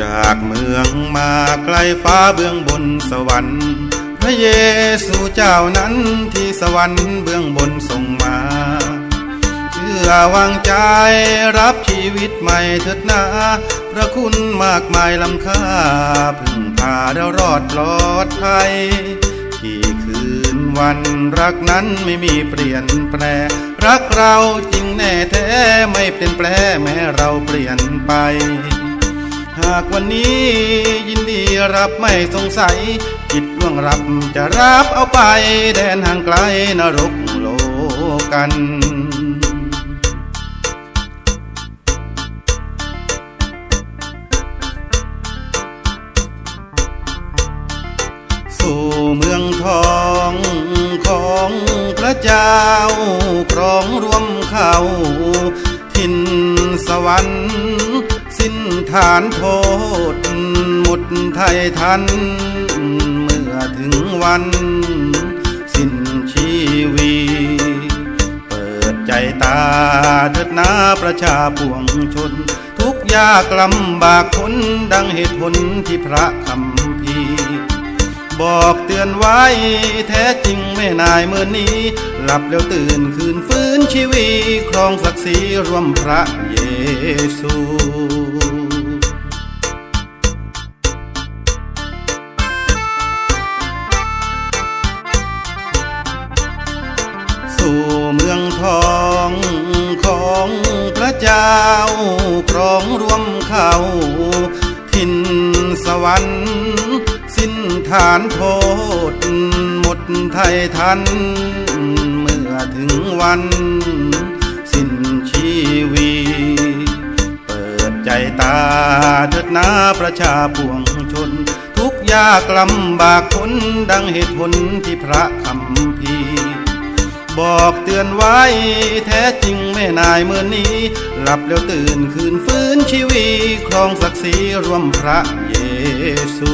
จากเมืองมาไกลฟ้าเบื้องบนสวรรค์ พระเยซูเจ้านั้นที่สวรรค์เบื้องบนส่งมา เชื่อวางใจรับชีวิตใหม่เถิดนาพระคุณมากมายล้ำค่า พึ่งพาแล้วรอดปลอดภัยกี่คืนวันรักนั้นไม่มีเปลี่ยนแปล รักเราจริงแน่แท้ไม่เปลี่ยนแปลแม้เราเปลี่ยนไป หากวันนี้ยินดีรับไม่สงสัย จิตล่วงรับจะรับเอาไปแดนห่างไกลนรกโลกันสู่เมืองทองของพระเจ้าครองรวมเขา ทินสวรรค์สิ้น ฐานโทษ หมดไทยทัน เมื่อถึงวัน สิ้นชีวี เปิดใจตาเถิดนาประชาปวงชน ทุกยากลำบากคนดังเหตุผลที่พระคำ บอกเตือนไว้ แท้จริงไม่นายเมื่อนี้ หลับแล้วตื่นคืนฟื้นชีวีครองศักดิ์ศรีร่วมพระเยซูสู่เมืองทองของพระเจ้า ฐานโทษ หมดไทยทัน เมื่อถึงวัน สิ้นชีวีเปิดใจตาเถิดนาประชาปวงชน ทุกยากลำบากคนดังเหตุผลที่พระคำพีบอกเตือนไว้แท้จริงไม่นายเมื่อนี้ หลับแล้วตื่นคืนฟื้นชีวี ครองศักดิ์ศรีร่วมพระเยซู